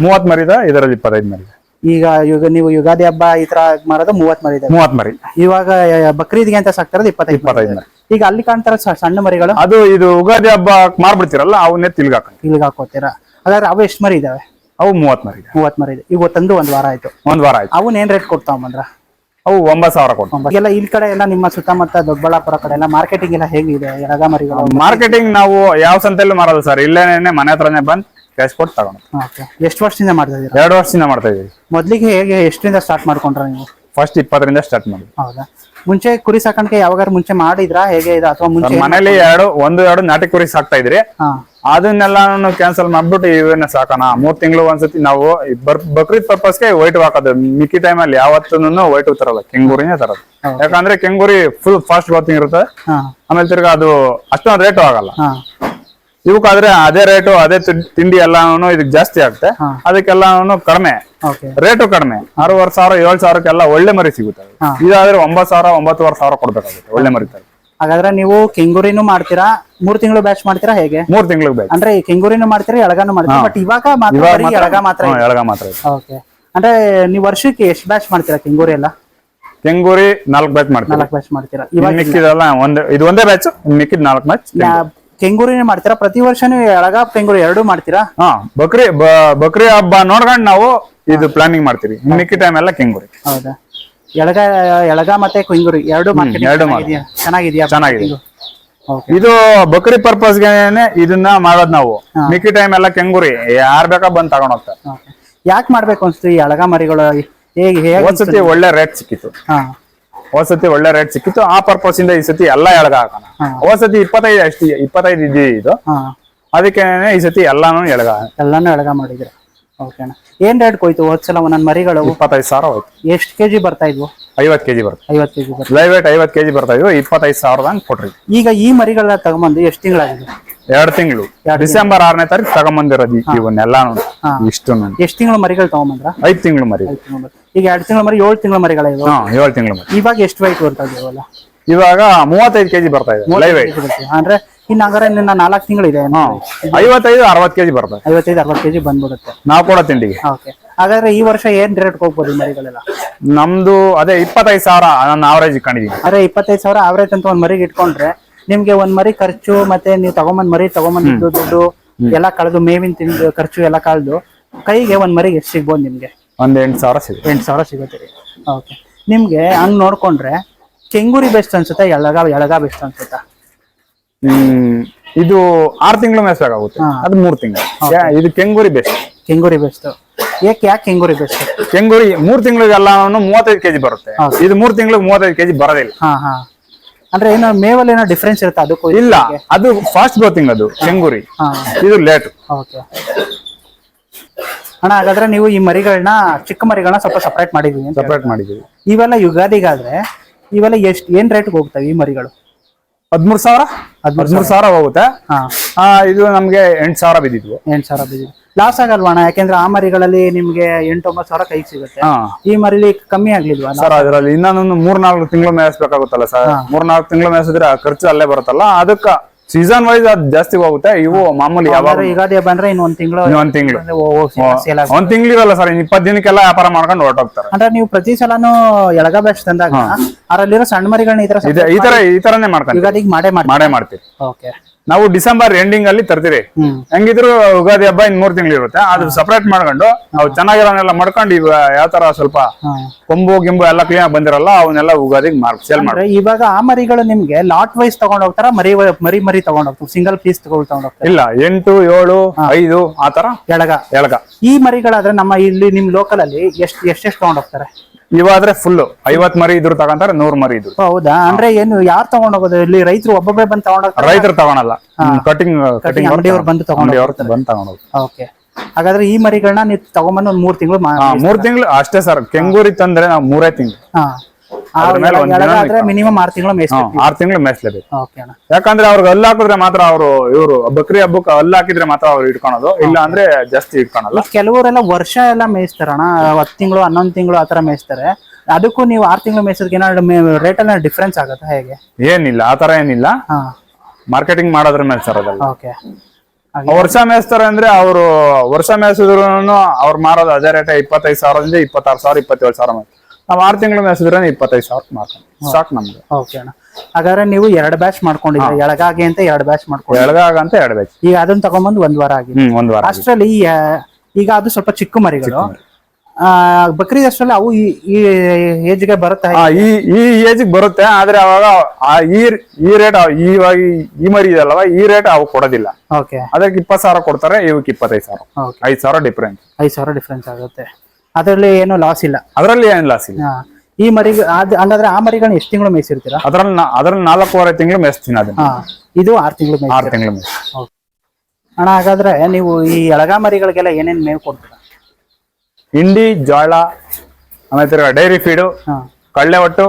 ಮೂವತ್ ಮರಿದ ಇದರಲ್ಲಿ ಇಪ್ಪತ್ತೈದು ಮರಿ ಈಗ ಯುಗ ನೀವು ಯುಗಾದಿ ಹಬ್ಬ ಈ ತರ ಮಾರೋದು ಮೂವತ್ ಮರಿ ಇದಾವೆ. ಮೂವತ್ ಮರಿ. ಇವಾಗ ಬಕ್ರೀದ್ಗೆ ಅಂತ ಸಾಕ್ತಾರದು ಇಪ್ಪತ್ತೈದು ಇಪ್ಪತ್ತೈದು ಮರಿ. ಈಗ ಅಲ್ಲಿ ಕಾಣ್ತಾರ ಸಣ್ಣ ಮರಿಗಳು? ಅದು ಇದು ಯುಗಾದಿ ಹಬ್ಬ ಮಾರ್ಬಿಡ್ತೀರಲ್ಲ ಅವನ್ನೇ ತಿಲ್ಗಾಕ ಇಲ್ಲಿಗೆ ಹಾಕೋತೀರಾ? ಹಾಗಾದ್ರೆ ಅವು ಎಷ್ಟು ಮರಿ ಇದಾವೆ? ಅವು ಮೂವತ್ ಮರಿ ಮೂವತ್ ಮರಿ ಇದೆ. ಈಗ ತಂದು ಒಂದ್ ವಾರ ಆಯ್ತು. ಒಂದ್ ವಾರ ಆಯ್ತು. ಅವನ್ ಏನ್ ರೇಟ್ ಕೊಡ್ತಾವ ಬಂದ್ರ ಅವು ಒಂಬತ್ತು ಸಾವಿರ ಕೊಟ್ಟು ಎಲ್ಲ ಇಲ್ಲಿ ಕಡೆ ಎಲ್ಲ ನಿಮ್ಮ ಸುತ್ತಮುತ್ತ ದೊಡ್ಡಬಳ್ಳಾಪುರ ಕಡೆ ಎಲ್ಲ ಮಾರ್ಕೆಟಿಂಗ್ ಎಲ್ಲ ಹೇಗಿದೆ? ಎಳಗ ಮಾರ್ಕೆಟಿಂಗ್ ನಾವು ಯಾವ ಸಂತೆಲ್ಲೂ ಮಾರಲ್ಲ ಸರ್. ಇಲ್ಲೇನೆ ಮನೆ ಹತ್ರನೇ ಬಂದು ಕ್ಯಾಶ್ ಕೊಟ್ಟು ತಗೊಂಡು ಎಷ್ಟು ವರ್ಷದಿಂದ ಮಾಡ್ತಾ ಇದ್ದೀವಿ ಎರಡು ವರ್ಷದಿಂದ ಮಾಡ್ತಾ ಇದೀವಿ. ಮೊದಲಿಗೆ ಹೇಗೆ ಎಷ್ಟರಿಂದ ಸ್ಟಾರ್ಟ್ ಮಾಡ್ಕೊಂಡ್ರೆ ನೀವು? ಫಸ್ಟ್ ಇಪ್ಪತ್ತರಿಂದ ಸ್ಟಾರ್ಟ್ ಮಾಡಿ ಹೌದಾ? ಮುಂಚೆ ಕುರಿ ಸಾಕಾಣಿಕೆ ಯಾವಾಗಾರು ಮುಂಚೆ ಮಾಡಿದ್ರಾ? ಹೇಗೆ ಇದು? ಅಥವಾ ಮುಂಚೆ ಮನೇಲಿ ಎರಡು ಒಂದು ಎರಡು ನಾಟಿ ಕುರಿ ಸಾಕ್ತಾ ಇದ್ರಿ. ಹಾ. ಅದನ್ನೆಲ್ಲ ಕ್ಯಾನ್ಸಲ್ ಮಾಡ್ಬಿಟ್ಟು ಇವನ್ನ ಸಾಕೋಣ. ಮೂರ್ ತಿಂಗಳು ಒಂದ್ಸತಿ ನಾವು ಈ ಬರ್ ಬಕ್ರೀದ್ ಪರ್ಪಸ್ಗೆ ವೈಟ್ ಹಾಕೋದು. ಮಿಕ್ಕಿ ಟೈಮಲ್ಲಿ ಯಾವತ್ತೂ ವೈಟ್ ತರಲ್ಲ. ಕೆಂಗೂರಿನೇ ತರೋದು ಯಾಕಂದ್ರೆ ಕೆಂಗೂರಿ ಫುಲ್ ಫಾಸ್ಟ್ ಗ್ರೋತಿಂಗ್ ಇರುತ್ತೆ. ಹಾ. ಆಮೇಲೆ ತಿರ್ಗ ಅದು ಅಷ್ಟೊಂದು ರೇಟ್ ಆಗಲ್ಲ. ಹಾ. ಇವಕ್ಕಾದ್ರೆ ಅದೇ ರೇಟು ಅದೇ ತಿಂಡಿ ಎಲ್ಲಾನು ಇದಕ್ ಜಾಸ್ತಿ ಆಗುತ್ತೆ. ಅದಕ್ಕೆಲ್ಲಾನು ಕಡಿಮೆ. ರೇಟು ಕಡಿಮೆ. ಆರೂವರೆ ಸಾವಿರ ಏಳು ಸಾವಿರಕ್ಕೆಲ್ಲ ಒಳ್ಳೆ ಮರಿ ಸಿಗುತ್ತೆ ಇದಾದ್ರೆ ಒಂಬತ್ತು ಸಾವಿರ ಒಂಬತ್ತುವರೆ ಸಾವಿರ ಕೊಡ್ಬೇಕಾಗುತ್ತೆ ಒಳ್ಳೆ ಮರಿ ತರ ಹಾಗಾದ್ರೆ ನೀವು ಕೆಂಗೂರಿನೂ ಮಾಡ್ತೀರಾ ಮೂರ್ ತಿಂಗಳು ಬ್ಯಾಚ್ ಮಾಡ್ತೀರಾ ಹೇಗೆ? ಮೂರ್ ತಿಂಗಳು ಬ್ಯಾಚ್ ಅಂದ್ರೆ ಕೆಂಗೂರಿನೂ ಮಾಡ್ತೀರಾ ಎಳಗಾನು ಮಾಡ್ತೀರಾ? ಬಟ್ ಇವಾಗ ಮಾತ್ರ ಎಳಗ ಮಾತ್ರ ಎಳಗ ಮಾತ್ರ ಓಕೆ. ಅಂದ್ರೆ ನೀವು ವರ್ಷಕ್ಕೆ ಎಷ್ಟು ಬ್ಯಾಚ್ ಮಾಡ್ತೀರಾ ಕೆಂಗೂರಿ ಎಲ್ಲ? ಕೆಂಗೂರಿ ನಾಲ್ಕು ಬ್ಯಾಚ್ ಮಾಡ್ತೀವಿ. ನಾಲ್ಕು ಬ್ಯಾಚ್ ಮಾಡ್ತೀರಾ. ಇವಾಗ ಮಿಕ್ಕಿದೆಲ್ಲ ಒಂದ್ ಇದು ಒಂದೇ ಬ್ಯಾಚ್ ಮಿಕ್ಕಿದ್ ನಾಲ್ಕು ಮ್ಯಾಚ್ ಯಾ- ಕೆಂಗೂರಿನೇ ಮಾಡ್ತೀರಾ? ಪ್ರತಿ ವರ್ಷನೂ ಎಳಗ ಕೆಂಗೂರು ಎರಡು ಮಾಡ್ತೀರಾ? ಹಾ ಬಕ್ರಿ ಬ- ಬಕ್ರಿ ಹಬ್ಬ ನೋಡ್ಕೊಂಡು ನಾವು ಇದು ಪ್ಲಾನಿಂಗ್ ಮಾಡ್ತೀವಿ. ಇನ್ ಮಿಕ್ಕಿ ಟೈಮ್ ಎಲ್ಲ ಕೆಂಗೂರಿ ಹೌದಾ? ಎಳಗ ಎಳಗ ಮತ್ತೆ ಕೆಂಗೂರಿ ಎರಡು ಮಾರ್ಕೆಟ್ ಎರಡು ಚೆನ್ನಾಗಿದೆಯಾ? ಚೆನ್ನಾಗಿದೆಯಾ? ಚೆನ್ನಾಗಿದೆ. ಇದು ಬಕ್ರಿ ಪರ್ಪಸ್ಗೆನೆ ಇದನ್ನ ಮಾಡೋದ್ ನಾವು. ಮಿಕ್ಕಿ ಟೈಮ್ ಎಲ್ಲ ಕೆಂಗೂರಿ ಯಾರ್ ಬೇಕಾ ಬಂದ್ ತಗೊಂಡ್ ಹೋಗ್ತಾರೆ. ಓಕೆ. ಯಾಕೆ ಮಾಡ್ಬೇಕು ಅನ್ಸ್ತು ಈ ಎಳಗ ಮರಿಗಳು? ಹೇಗೆ ಹೇಗೆ ಒಂದ್ಸತಿ ಒಳ್ಳೆ ರೇಟ್ ಸಿಕ್ಕಿತ್ತು. ಹಾ. ಹೋದ್ಸತಿ ಒಳ್ಳೆ ರೇಟ್ ಸಿಕ್ಕಿತ್ತು. ಆ ಪರ್ಪಸ್ ಇಂದ ಈ ಸತಿ ಎಲ್ಲ ಎಳಗ ಹಾಕೋಣ. ಹೋದ್ಸತಿ ಇಪ್ಪತ್ತೈದು ಅಷ್ಟು ಇಪ್ಪತ್ತೈದು ಇದೆ? ಇದು ಅದಕ್ಕೆ ಈ ಸತಿ ಎಲ್ಲಾನು ಎಳಗ ಎಲ್ಲಾನು ಎಳಗ ಮಾಡಿದ್ರೆ ಓಕೆ ಅಣ್ಣ. ಏನ್ ರೇಟ್ ಹೋಯ್ತು ಹೋದ್ಸಲ ಒಂದೊಂದು ಮರಿಗಳು? ಇಪ್ಪತ್ತೈದು ಸಾವಿರ ಹೋಯ್ತು. ಎಷ್ಟು ಕೆಜಿ ಬರ್ತಾ ಇದ್ವು? ಐವತ್ ಕೆಜಿ ಬರುತ್ತೆ ಐವತ್ತು ಕೆಜಿ ಬರ್ತಾ ಲೈವ್ ವೇಟ್ ಐವತ್ ಕೆಜಿ ಬರ್ತಾ ಇದ್ವು. ಇಪ್ಪತ್ತೈದು ಸಾವಿರದ ಕೊಟ್ರಿ. ಈಗ ಈ ಮರಿಗಳನ್ನ ತಗೊಂಬಂದು ಎಷ್ಟು ತಿಂಗಳಾಗಿದೆ? ಎರಡು ತಿಂಗಳು. ಡಿಸೆಂಬರ್ ಆರನೇ ತಾರೀಕು ತಗೊಂಬಂದಿರೋದು ಇವನ್ನೆಲ್ಲಾನು ಇಷ್ಟು ಎಷ್ಟು ತಿಂಗಳು ಮರಿಗಳು ತಗೊಂಬಂದ್ರ? ಐದ್ ತಿಂಗಳು ಮರಿ. ಐದು ತಿಂಗಳು ಮರಿ. ಈಗ ಎರಡು ತಿಂಗಳ ಮರಿ ಏಳು ತಿಂಗಳ ಮರಿಗಳ ಹಾ ಏಳು ತಿಂಗಳು ಮರಿ. ಇವಾಗ ಎಷ್ಟು ವೈಟ್ ಬರ್ತಾ ಇದೆಯಲ್ಲ ಇವಾಗ ಮೂವತ್ತೈದು ಕೆಜಿ ಬರ್ತಾ ಇದೆ ಲೈವ್ ವೇಟ್ ಅಂದ್ರೆ ಇನ್ನು ಹಂಗಾರೆ ನಿನ್ನ ನಾಲ್ಕು ತಿಂಗಳಿದೆ ಐವತ್ತೈದು ಅರವತ್ತು ಕೆಜಿ ಬರ್ತದೆ ಐವತ್ತೈದು ಅರವತ್ತು ಕೆಜಿ ಬಂದ್ಬಿಡುತ್ತೆ. ನಾವು ಕೊಡೋ ತಿಂಡಿಗೆ. ಓಕೆ ಹಾಗಾದ್ರೆ ಈ ವರ್ಷ ಏನ್ ರೇಟ್ ಹೋಗ್ಬೋದು ಮರಿಗಳೆಲ್ಲ? ನಮ್ದು ಅದೇ ಇಪ್ಪತ್ತೈದು ಸಾವಿರ ನಾನು ಆವರೇಜ್ ಕಾಣಿದೀನಿ ಅದೇ ಇಪ್ಪತ್ತೈದು ಸಾವಿರ ಆವರೇಜ್ ಅಂತ ಒಂದು ಮರಿಗೆ ಇಟ್ಕೊಂಡ್ರೆ ನಿಮ್ಗೆ ಒಂದ್ ಮರಿ ಖರ್ಚು ಮತ್ತೆ ನೀವು ತಗೊಂಬಂದ್ ಮರಿ ತಗೊಂಬಂದಿದ್ದು ದುಡ್ಡು ಎಲ್ಲಾ ಕಳೆದು ಮೇವಿನ ತಿಂದು ಖರ್ಚು ಎಲ್ಲಾ ಕಳೆದು ಕೈಗೆ ಒಂದ್ ಮರಿ ಎಷ್ಟು ಸಿಗ್ಬೋದು ನಿಮ್ಗೆ? ಒಂದ್ ಎಂಟು ಸಾವಿರ ಸಿಗುತ್ತೆ. ಎಂಟು ಸಾವಿರ ಸಿಗುತ್ತೆ ಓಕೆ ನಿಮ್ಗೆ ಹಂಗ್ ನೋಡ್ಕೊಂಡ್ರೆ ಕೆಂಗೂರಿ ಬೆಸ್ಟ್ ಅನ್ಸುತ್ತೆ ಎಳಗ ಎಳಗ ಬೆಸ್ಟ್ ಅನ್ಸುತ್ತಾ? ಹ್ಮ್. ಇದು ಆರು ತಿಂಗಳು ಮೇಸ್ಬೇಕಾಗುತ್ತೆ ಆಗುತ್ತೆ. ಅದು ಮೂರ್ ತಿಂಗಳು. ಇದು ಕೆಂಗೂರಿ ಬೆಸ್ಟ್ ಕೆಂಗೂರಿ ಬೆಸ್ಟ್ ಏಕೆ ಯಾಕೆ ಕೆಂಗೂರಿ ಬೆಸ್ಟ್ ಕೆಂಗೂರಿ ಮೂರ್ ತಿಂಗಳಿಗೆಲ್ಲ ಮೂವತ್ತೈದು ಕೆಜಿ ಬರುತ್ತೆ. ಇದು ಮೂರ್ ತಿಂಗಳಿಗೆ ಮೂವತ್ತೈದು ಕೆಜಿ ಬರೋದಿಲ್ಲ. ಹಾ ಹಾ. ಅಂದ್ರೆ ಏನೋ ಮೇವಲ್ಲಿ ಏನೋ ಡಿಫ್ರೆನ್ಸ್ ಇರುತ್ತೆ ಅದಕ್ಕೂ ಇಲ್ಲ ಅದು ಫಾಸ್ಟ್ ಗ್ರೋತಿಂಗ್ ಅದು ಚೆಂಗುರಿ ಇದು ಲೇಟ್ ಓಕೆ ಅಣ್ಣ ಹಾಗಾದ್ರೆ ನೀವು ಈ ಮರಿಗಳನ್ನ ಚಿಕ್ಕ ಮರಿಗಳನ್ನ ಸ್ವಲ್ಪ ಸಪರೇಟ್ ಮಾಡಿದೀವಿ ಸಪರೇಟ್ ಮಾಡಿದೀವಿ. ಇವೆಲ್ಲ ಯುಗಾದಿಗಾದ್ರೆ ಇವೆಲ್ಲ ಎಷ್ಟು ಏನ್ ರೇಟ್ಗೆ ಹೋಗ್ತವೆ ಈ ಮರಿಗಳು? ಹದ್ಮೂರ್ ಸಾವಿರ? ಹದ್ಮೂರ್ ಸಾವಿರ. ಹೋಗುತ್ತೆ. ಇದು ನಮ್ಗೆ ಎಂಟ್ ಸಾವಿರ ಬಿದ್ದಿದ್ವು. ಎಂಟು ಸಾವಿರ ಬಿದ್ದಿದೆ ಲಾಸ್ ಆಗಲ್ವಾಣ ಯಾಕೆಂದ್ರೆ ಆ ಮರಿಗಳಲ್ಲಿ ನಿಮ್ಗೆ ಎಂಟು ಒಂಬತ್ತು ಸಾವಿರ ಕೈಗೆ ಸಿಗುತ್ತೆ. ಈ ಮರಿಲಿ ಕಮ್ಮಿ ಆಗ್ಲಿಲ್ವಾ? ಸರ್ ಅದರಲ್ಲಿ ಇನ್ನೊಂದು ಮೂರ್ ನಾಲ್ಕು ತಿಂಗಳು ಮೇಯಿಸ್ಬೇಕಾಗುತ್ತಲ್ಲ ಸರ್? ಮೂರ್ ನಾಲ್ಕು ತಿಂಗಳು ಮೇಯಿಸಿದ್ರೆ ಆ ಖರ್ಚು ಅಲ್ಲೇ ಬರುತ್ತಲ್ಲ? ಅದಕ್ಕ ಸೀಸನ್ ವೈಸ್ ಅದ್ ಜಾಸ್ತಿ ಹೋಗುತ್ತೆ. ಇವು ಮಾಮೂಲಿ ಯಾವಾಗ ಯುಗಾದಿ ಬಂದ್ರೆ ಇನ್ನು ಒಂದ್ ತಿಂಗಳು ಒಂದ್ ತಿಂಗಳು. ಒಂದ್ ತಿಂಗಳಿರಲ್ಲ ಸರ್ ಇನ್ ಇಪ್ಪತ್ ದಿನಕ್ಕೆಲ್ಲ ವ್ಯಾಪಾರ ಮಾಡ್ಕೊಂಡು ಹೊರಟೋಗ್ತಾರೆ. ಅಂದ್ರೆ ನೀವು ಪ್ರತಿ ಸಲನು ಎಳಗ ಬ್ಯಾಚ್ ತಂದಾಗ ಅದರಲ್ಲಿರೋ ಸಣ್ಣ ಮರಿಗಳನ್ನ ಈ ತರ ಈ ತರ ಈ ತರನೇ ಮಾಡ್ತಾರೆ ಯುಗಾದಿಗೆ ಮಾಡಿ ಮಾಡೇ ಮಾಡ್ತೀವಿ. ಓಕೆ. ನಾವು ಡಿಸೆಂಬರ್ ಎಂಡಿಂಗ್ ಅಲ್ಲಿ ತರ್ತೀರಿ. ಹೆಂಗಿದ್ರು ಯುಗಾದಿ ಹಬ್ಬ ಇನ್ ಮೂರ್ ತಿಂಗಳು ಇರುತ್ತೆ. ಅದು ಸಪರೇಟ್ ಮಾಡ್ಕೊಂಡು ನಾವು ಚೆನ್ನಾಗಿರೋನೆಲ್ಲ ಮಾಡ್ಕೊಂಡು ಇವ ಯಾವ ತರ ಸ್ವಲ್ಪ. ಕೊಂಬು ಗಿಂಬು ಎಲ್ಲ ಕ್ಲೀನ್ ಬಂದಿರಲ್ಲ ಅವನ್ನೆಲ್ಲ ಉಗಾದಿಗೆ ಮಾರ್ಕ್ ಸೇಲ್ ಮಾಡಿ ಇವಾಗ ಆ ಮರಿಗಳು ನಿಮ್ಗೆ ಲಾಟ್ ವೈಸ್ ತಗೊಂಡ್ ಹೋಗ್ತಾರ? ಮರಿ ಮರಿ ಮರಿ ತಗೊಂಡ್ ಹೋಗ್ತಾರೆ? ಸಿಂಗಲ್ ಪೀಸ್ ತಗೊಂಡ್ ತಗೊಂಡ್ ಹೋಗ್ತಾರೆ? ಇಲ್ಲ ಎಂಟು ಏಳು ಐದು ಆ ತರ ಎಳಗ. ಎಳಗ. ಈ ಮರಿಗಳಾದ್ರೆ ನಮ್ಮ ಇಲ್ಲಿ ನಿಮ್ ಲೋಕಲ್ ಅಲ್ಲಿ ಎಷ್ಟ್ ಎಷ್ಟೆಷ್ಟು ತಗೊಂಡ್ ಹೋಗ್ತಾರೆ? ಇವಾದ್ರೆ ಫುಲ್ ಐವತ್ ಮರಿ ಇದ್ರು ತಗೊಂತಾರೆ ನೂರ್ ಮರಿ ಇದ್ರು. ಹೌದಾ? ಅಂದ್ರೆ ಏನು ಯಾರು ತಗೊಂಡೋಗೋದು? ಇಲ್ಲಿ ರೈತರು ಒಬ್ಬೊಬ್ಬರೇ ಬಂದು ತಗೊಂಡ ರೈತರು ತಗೊಳಲ್ಲ. ಕಟಿಂಗ್ ಕಟಿಂಗ್ ಅಂಗಡಿಯವ್ರು ಬಂದು ತಗೊಂಡು ಬಂದ್ ತಗೊಂಡೋಗಿ ಓಕೆ. ಹಾಗಾದ್ರೆ ಈ ಮರಿಗಳನ್ನ ನೀವು ತಗೊಂಬಂದು ಒಂದ್ ಮೂರ್ ತಿಂಗಳು ಮೂರ್ ತಿಂಗಳು ಅಷ್ಟೇ ಸರ್. ಕೆಂಗೂರಿ ತಂದ್ರೆ ನಾವು ಮೂರೇ ತಿಂಗಳು. ಮಿನಿಮಮ್ ಆರ್ ತಿಂಗಳು ಆರ್ ತಿಂಗಳು ಮೇಯಿಸ್ಲೇಬೇಕು. ಯಾಕಂದ್ರೆ ಅವ್ರಿಗೆ ಹಲ್ಲು ಹಾಕಿದ್ರೆ ಮಾತ್ರ ಅವರು ಇವರು ಬಕ್ರಿ ಹಬ್ಬಕ್ಕೆ ಹಲ್ಲು ಹಾಕಿದ್ರೆ ಮಾತ್ರ ಅವ್ರು ಇಟ್ಕೊಳೋದು. ಇಲ್ಲ ಅಂದ್ರೆ ಜಾಸ್ತಿ ಇಟ್ಕೊಳಲ್ಲ. ಕೆಲವರೆಲ್ಲ ವರ್ಷ ಎಲ್ಲ ಮೇಯಿಸ್ತಾರಣ ಹತ್ತು ತಿಂಗಳು ಹನ್ನೊಂದು ತಿಂಗಳು ಆತರ ಮೇಯಿಸ್ತಾರೆ. ಅದಕ್ಕೂ ನೀವು ಆರ್ ತಿಂಗಳು ಮೇಯಿಸೋದಕ್ಕೆ ಏನಾದ್ರು ರೇಟ್ ಎಲ್ಲ ಡಿಫ್ರೆನ್ಸ್ ಆಗುತ್ತಾ ಹೇಗೆ? ಏನಿಲ್ಲ ಆತರ ಏನಿಲ್ಲ. ಮಾರ್ಕೆಟಿಂಗ್ ಮಾಡೋದ್ರ ಮೇಲೆ ಸರ್ ಅದಲ್ಲ. ಓಕೆ. ವರ್ಷ ಮೇಯಿಸ್ತಾರೆ ಅಂದ್ರೆ ಅವರು ವರ್ಷ ಮೇಯಿಸಿದ್ರು ಅವ್ರು ಮಾರೋದು ಅದೇ ರೇಟ್ ಇಪ್ಪತ್ತೈದು ಸಾವಿರದಿಂದ ಇಪ್ಪತ್ತಾರು ಸಾವಿರ ಇಪ್ಪತ್ತೇಳು ಸಾವಿರ. ನಾವ್ ಆರು ತಿಂಗಳ ಮೇಸಿದ್ರೆ ಇಪ್ಪತ್ತೈದು ಸಾವಿರ ಮಾಡ್ಕೊಂಡು ಸಾಕು ನಮ್ಗೆ. ಓಕೆ ಅಣ್ಣ. ಹಾಗಾದ್ರೆ ನೀವು ಎರಡು ಬ್ಯಾಚ್ ಮಾಡ್ಕೊಂಡಿದ್ರೆ ಎಳಗಾಗಿ ಅಂತ ಎರಡು ಬ್ಯಾಚ್ ಮಾಡ್ಕೊಂಡು ಎಳಗಾಗ ಅಂತ ಎರಡು ಬ್ಯಾಚ್ ಈಗ ಅದನ್ನ ತಗೊಂಬಂದು ಒಂದ್ ವಾರ ಆಗಿದೆ. ಹ್ಮ್ ಒಂದ್ ವಾರ ಅಷ್ಟರಲ್ಲಿ ಈಗ ಅದು ಸ್ವಲ್ಪ ಚಿಕ್ಕ ಮರಿಗಳು. ಆ ಬಕ್ರೀದ್ ಅಷ್ಟರಲ್ಲಿ ಅವು ಈ- ಈ ಏಜ್ಗೆ ಬರುತ್ತೆ ಈ ಈ ಏಜ್ ಬರುತ್ತೆ ಆದ್ರೆ ಅವಾಗ ಆ ಈ ಈ ರೇಟ್ ಇವಾಗ ಈ- ಮರಿ ಇದಲ್ವ ಈ ರೇಟ್ ಅವು ಕೊಡೋದಿಲ್ಲ. ಓಕೆ. ಅದಕ್ಕೆ ಇಪ್ಪತ್ತು ಸಾವಿರ ಕೊಡ್ತಾರೆ ಇವಕ್ಕೆ ಇಪ್ಪತ್ತೈದು ಸಾವಿರ. ಐದು ಸಾವಿರ ಡಿಫ್ರೆನ್ಸ್ ಐದು ಸಾವಿರ ಡಿಫ್ರೆನ್ಸ್ ಆಗುತ್ತೆ. ಅದರಲ್ಲಿ ಏನು ಲಾಸ್ ಇಲ್ಲ. ಅದರಲ್ಲಿ ಏನು ಲಾಸ್ ಇಲ್ಲ. ಹಾ. ಈ ಮರಿ ಹಂಗಾದ್ರೆ ಆ ಮರಿಗಳನ್ನ ಎಷ್ಟು ತಿಂಗಳು ಮೇಯಿಸಿರ್ತೀರಾ? ಅದ್ರಲ್ಲಿ ನಾ- ಅದ್ರಲ್ಲಿ ನಾಲ್ಕೂವರೆ ತಿಂಗಳು ಮೇಯಿಸ್ತೀನಿ ಅದನ್ನ. ಹಾ. ಇದು ಆರು ತಿಂಗಳು ಆರು ತಿಂಗಳು ಅಣ್ಣ ಹಾಗಾದ್ರೆ ನೀವು ಈ ಎಳಗ ಮರಿಗಳಿಗೆಲ್ಲ ಏನೇನ್ ಮೇವು ಕೊಡ್ತೀರಾ? ಹಿಂಡಿ ಜೋಳ ಆಮೇಲೆ ತಿರ್ಗಾ ಡೈರಿ ಫೀಡು ಹಾ. ಕಳ್ಳೆ ಒಟ್ಟು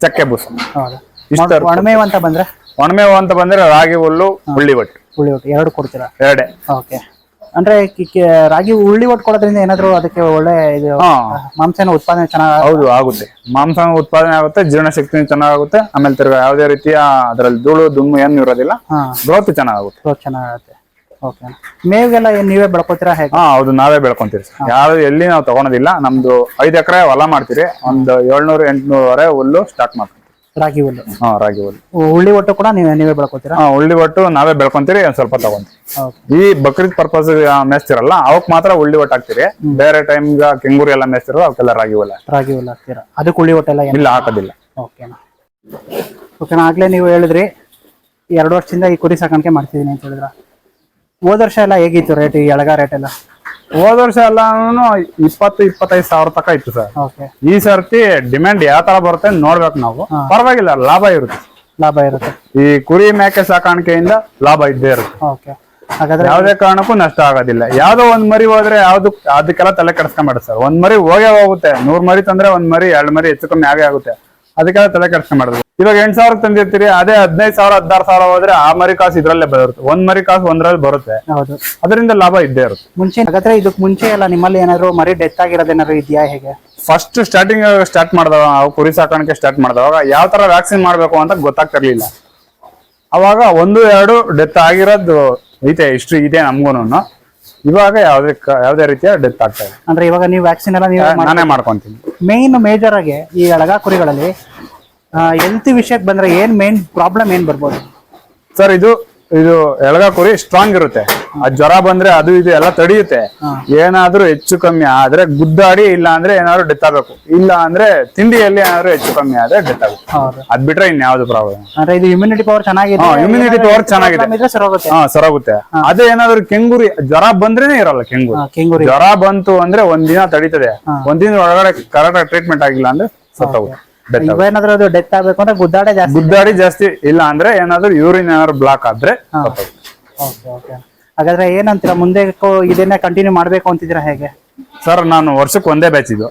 ಚಕ್ಕೆ ಬೂಸ. ಹೌದಾ? ಇಷ್ಟ ಒಣಮೇವು ಅಂತ ಬಂದ್ರೆ? ಒಣಮೇವು ಅಂತ ಬಂದ್ರೆ ರಾಗಿ ಹುಲ್ಲು ಹುಳ್ಳಿ ಒಟ್ಟು. ಹುಳಿ ಒಟ್ಟು. ಎರಡು ಕೊಡ್ತೀರಾ? ಎರಡೇ. ಓಕೆ. ಅಂದ್ರೆ ಕಿ- ಕಿ- ರಾಗಿ ಉಳ್ಳಿ ಒಟ್ಟು ಕೊಡೋದ್ರಿಂದ ಏನಾದ್ರು ಅದಕ್ಕೆ ಒಳ್ಳೆ ಇದು ಹಾ. ಮಾಂಸನ ಉತ್ಪಾದನೆ ಚೆನ್ನಾಗಿ ಹೌದು ಆಗುತ್ತೆ. ಮಾಂಸ ಉತ್ಪಾದನೆ ಆಗುತ್ತೆ ಜೀರ್ಣಶಕ್ತಿ ಚೆನ್ನಾಗುತ್ತೆ ಆಮೇಲೆ ತಿರ್ಗಾ ಯಾವುದೇ ರೀತಿಯ ಅದರಲ್ಲಿ ಧೂಳು ದುಮ್ಮು ಏನು ಇರೋದಿಲ್ಲ. ಹಾ. ಗ್ರೋತ್ ಚೆನ್ನಾಗುತ್ತೆ ಗ್ರೋತ್ ಚೆನ್ನಾಗುತ್ತೆ ಓಕೆ ಮೇವಿಗೆಲ್ಲ ಏನ್ ನೀವೇ ಬೆಳ್ಕೊತೀರಾ ಹೇಗೆ? ಹಾ ಹೌದು ನಾವೇ ಬೆಳ್ಕೊಂತೀವಿ ಸರ್. ಯಾವ ಎಲ್ಲಿ ನಾವು ತಗೊಳೋದಿಲ್ಲ. ನಮ್ದು ಐದು ಎಕರೆ ಹೊಲ ಮಾಡ್ತೀರಿ. ಒಂದು ಏಳ್ನೂರು ಎಂಟ್ನೂರವರೆ ಹುಲ್ಲು ಸ್ಟಾರ್ಟ್ ಮಾಡ್ತೀವಿ. ರಾಗಿ ಹುಲ್ಲು? ಹಾ ರಾಗಿ ಹುಲ್ಲು. ಹುಳ್ಳಿ ಒಟ್ಟು ಕೂಡ ನೀವೇ ನೀವೇ ಬೆಳ್ಕೊತೀರಾ? ಹಾ ಉಳ್ಳಿ ಒಟ್ಟು ನಾವೇ ಬೆಳ್ಕೊಂತೀರಿ ಒಂದ್ ಸ್ವಲ್ಪ ತಗೊಂತೀವಿ. ಓಕೆ. ಈ ಬಕ್ರೀದ್ ಪರ್ಪಸ್ ಮೇಸ್ತಿರಲ್ಲ ಅವಕ್ ಮಾತ್ರ ಉಳ್ಳಿ ಒಟ್ಟು ಹಾಕ್ತೀರಿ. ಬೇರೆ ಟೈಮ್ ಕೆಂಗೂರಿ ಎಲ್ಲ ಮೇಸ್ತಿರೋ ಅವಕ್ಕೆಲ್ಲ ರಾಗಿ ಹುಲ್ಲ ರಾಗಿ ಹುಲ್ಲು ಹಾಕ್ತೀರಾ? ಅದಕ್ಕೆ ಹುಳ್ಳಿ ಒಟ್ಟೆಲ್ಲ ಏನು ಇಲ್ಲ ಹಾಕೋದಿಲ್ಲ. ಓಕೆನಾ ಓಕೆನಾ ಆಗ್ಲೇ ನೀವು ಹೇಳಿದ್ರಿ ಎರಡು ವರ್ಷದಿಂದ ಈ ಕುರಿ ಸಾಕಾಣಿಕೆ ಮಾಡ್ತಿದ್ದೀನಿ ಅಂತ ಹೇಳಿದ್ರ. ಹೋದ ವರ್ಷ ಎಲ್ಲ ಹೇಗಿತ್ತು ರೇಟ್ ಈ ಎಳಗ ರೇಟ್ ಎಲ್ಲ? ಹೋದ ವರ್ಷ ಎಲ್ಲಾನು ಇಪ್ಪತ್ತು ಇಪ್ಪತ್ತೈದು ಸಾವಿರ ತಕ ಇತ್ತು ಸರ್. ಓಕೆ ಈ ಸರ್ತಿ ಡಿಮ್ಯಾಂಡ್ ಯಾವ ತರ ಬರುತ್ತೆ ಅಂತ ನೋಡ್ಬೇಕು ನಾವು. ಪರವಾಗಿಲ್ಲ ಲಾಭ ಇರುತ್ತೆ. ಲಾಭ ಇರುತ್ತೆ. ಈ ಕುರಿ ಮೇಕೆ ಸಾಕಾಣಿಕೆಯಿಂದ ಲಾಭ ಇದ್ದೇ ಇರುತ್ತೆ. ಓಕೆ ಹಾಗಾದ್ರೆ ಯಾವುದೇ ಕಾರಣಕ್ಕೂ ನಷ್ಟ ಆಗೋದಿಲ್ಲ. ಯಾವ್ದೋ ಒಂದ್ ಮರಿ ಹೋದ್ರೆ ಯಾವ್ದು ಅದಕ್ಕೆಲ್ಲ ತಲೆ ಕೆಡಿಸ್ಕೊಂಬೇಡ ಸರ್. ಒಂದ್ ಮರಿ ಹೋಗೇ ಹೋಗುತ್ತೆ. ನೂರ್ ಮರಿ ತಂದ್ರೆ ಒಂದ್ ಮರಿ ಎರಡ್ ಮರಿ ಹೆಚ್ಚು ಕಮ್ಮಿ ಆಗೇ ಆಗುತ್ತೆ. ಅದಕ್ಕೆಲ್ಲ ತಲೆ ಕೆಡಿಸ್ಕೊಂಬೇಡದು ಇವಾಗ ಎಂಟ್ ಸಾವಿರ ತಂದಿರ್ತೀರಿ ಅದೇ ಹದಿನೈದು ಸಾವಿರ ಹದಿನಾರು ಸಾವಿರ ಹೋದ್ರೆ ಆ ಮರಿ ಕಾಸು ಇದ್ರಲ್ಲೇ ಬರುತ್ತೆ. ಒಂದ್ ಮರಿ ಕಾಸು ಒಂದ್ರಲ್ಲಿ ಬರುತ್ತೆ. ಹೌದು. ಅದರಿಂದ ಲಾಭ ಇದ್ದೇ ಇರುತ್ತೆ. ಮುಂಚೆ ಹಾಗಾದ್ರೆ ಇದಕ್ ಮುಂಚೆ ಎಲ್ಲ ನಿಮ್ಮಲ್ಲಿ ಏನಾದ್ರು ಮರಿ ಡೆತ್ ಆಗಿರೋದೇನಾದ್ರು ಇದೆಯಾ ಹೇಗೆ? ಫಸ್ಟ್ ಸ್ಟಾರ್ಟಿಂಗ್ ಸ್ಟಾರ್ಟ್ ಮಾಡಿದವ ನಾವು ಕುರಿ ಸಾಕಾಣಿಕೆ ಸ್ಟಾರ್ಟ್ ಮಾಡಿದವಾಗ ಯಾವ ತರ ವ್ಯಾಕ್ಸಿನ್ ಮಾಡ್ಬೇಕು ಅಂತ ಗೊತ್ತಾಗ್ತಿರ್ಲಿಲ್ಲ. ಅವಾಗ ಒಂದು ಎರಡು ಡೆತ್ ಆಗಿರೋದು ಐತೆ ಇಷ್ಟು ಇದೆ ನಮ್ಗೂನು ಇವಾಗ ಯಾವ್ದೇ ಯಾವ್ದೇ ರೀತಿಯ ಡೆತ್ ಆಗ್ತಾ ಇದೆ ಅಂದ್ರೆ ಇವಾಗ ನೀವು ವ್ಯಾಕ್ಸಿನ್ ಎಲ್ಲ ನೀವು ನಾನೇ ಮಾಡ್ಕೊಂತೀನಿ ಮೇನ್ ಮೇಜರ್ ಆಗಿ ಈ ಅಳಗಾ ಕುರಿಗಳಲ್ಲಿ ಹೆಲ್ತ್ ವಿಷಯಕ್ಕೆ ಬಂದ್ರೆ ಏನ್ ಮೇನ್ ಪ್ರಾಬ್ಲಮ್ ಏನ್ ಬರ್ಬೋದು? ಸರ್ ಇದು ಇದು ಎಳಗ ಕುರಿ ಸ್ಟ್ರಾಂಗ್ ಇರುತ್ತೆ. ಆ ಜ್ವರ ಬಂದ್ರೆ ಅದು ಇದು ಎಲ್ಲ ತಡೆಯುತ್ತೆ. ಏನಾದ್ರೂ ಹೆಚ್ಚು ಕಮ್ಮಿ ಆದ್ರೆ ಗುದ್ದಾಡಿ ಇಲ್ಲ ಅಂದ್ರೆ ಏನಾದ್ರು ಡೆತ್ ಆಗ್ಬೇಕು ಇಲ್ಲ ಅಂದ್ರೆ ತಿಂಡಿಯಲ್ಲಿ ಏನಾದ್ರು ಹೆಚ್ಚು ಕಮ್ಮಿ ಆದ್ರೆ ಡೆತ್ ಆಗುತ್ತೆ ಅದ್ ಬಿಟ್ರೆ ಇನ್ಯಾವ್ದು ಪ್ರಾಬ್ಲಮ್ ಅಂದ್ರೆ ಇದು ಇಮ್ಯುನಿಟಿ ಪವರ್ ಚೆನ್ನಾಗಿದೆ ಇಮ್ಯುನಿಟಿ ಪವರ್ ಚೆನ್ನಾಗಿದೆ. ಹಾ ಸರೋಗುತ್ತೆ ಅದೇ ಏನಾದ್ರು ಕೆಂಗುರಿ ಜ್ವರ ಬಂದ್ರೇನೆ ಇರಲ್ಲ ಕೆಂಗುರಿ. ಕೆಂಗುರಿ. ಜ್ವರ ಬಂತು ಅಂದ್ರೆ ಒಂದಿನ ದಿನ ತಡೀತದೆ. ಒಂದಿನ ದಿನ ಒಳಗಡೆ ಕರೆಕ್ಟ್ ಟ್ರೀಟ್ಮೆಂಟ್ ಆಗಿಲ್ಲ ಅಂದ್ರೆ ಸತ್ತೋಗುತ್ತೆ. ಇವೇನಾದ್ರೂ ಅದು ಡೆತ್ ಆಗ್ಬೇಕು ಅಂದ್ರೆ ಗುದ್ದಾಡೆ ಜಾಸ್ತಿ ಗುದ್ದಾಡಿ ಜಾಸ್ತಿ ಇಲ್ಲ ಅಂದ್ರೆ ಏನಾದ್ರು ಯೂರಿನ್ ಏನಾದ್ರು ಬ್ಲಾಕ್ ಆದ್ರೆ ಓಕೆ ಓಕೆ ಹಾಗಾದ್ರೆ ಏನಂತೀರಾ ಮುಂದೆ ಇದನ್ನೇ ಕಂಟಿನ್ಯೂ ಮಾಡ್ಬೇಕು ಅಂತಿದ್ದೀರಾ ಹೇಗೆ? ಸರ್ ನಾನು ವರ್ಷಕ್ಕೆ ಒಂದೇ ಬ್ಯಾಚ್ ಇದು.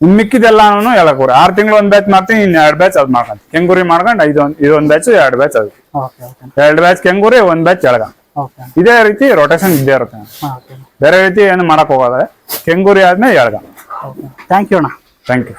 ಮಿಕ್ಕಿದೆಲ್ಲ ನಾನು ಹೇಳಕೂರಿ ಆರ್ ತಿಂಗಳು ಒಂದ್ ಬ್ಯಾಚ್ ಮಾಡ್ತೀನಿ ಇನ್ ಎರಡ್ ಬ್ಯಾಚ್ ಅದ್ ಮಾಡ್ಕೊಂತ ಕೆಂಗೂರಿ ಮಾಡ್ಕೊಂಡು ಇದೊಂದ್ ಬ್ಯಾಚ್ ಎರಡ್ ಬ್ಯಾಚ್ ಅದು. ಎರಡ್ ಬ್ಯಾಚ್ ಕೆಂಗೂರಿ ಒಂದ್ ಬ್ಯಾಚ್ ಎಳಗ. ಇದೇ ರೀತಿ ರೊಟೇಷನ್ ಇದ್ದೇ ಇರುತ್ತೆ. ಬೇರೆ ರೀತಿ ಏನು ಮಾಡಕ್ ಹೋಗೋದ್ರೆ ಕೆಂಗೂರಿ ಆದ್ಮೇಲೆ ಎಳ್ಗ. ಥ್ಯಾಂಕ್ ಯು ಅಣ್ಣ. Thank you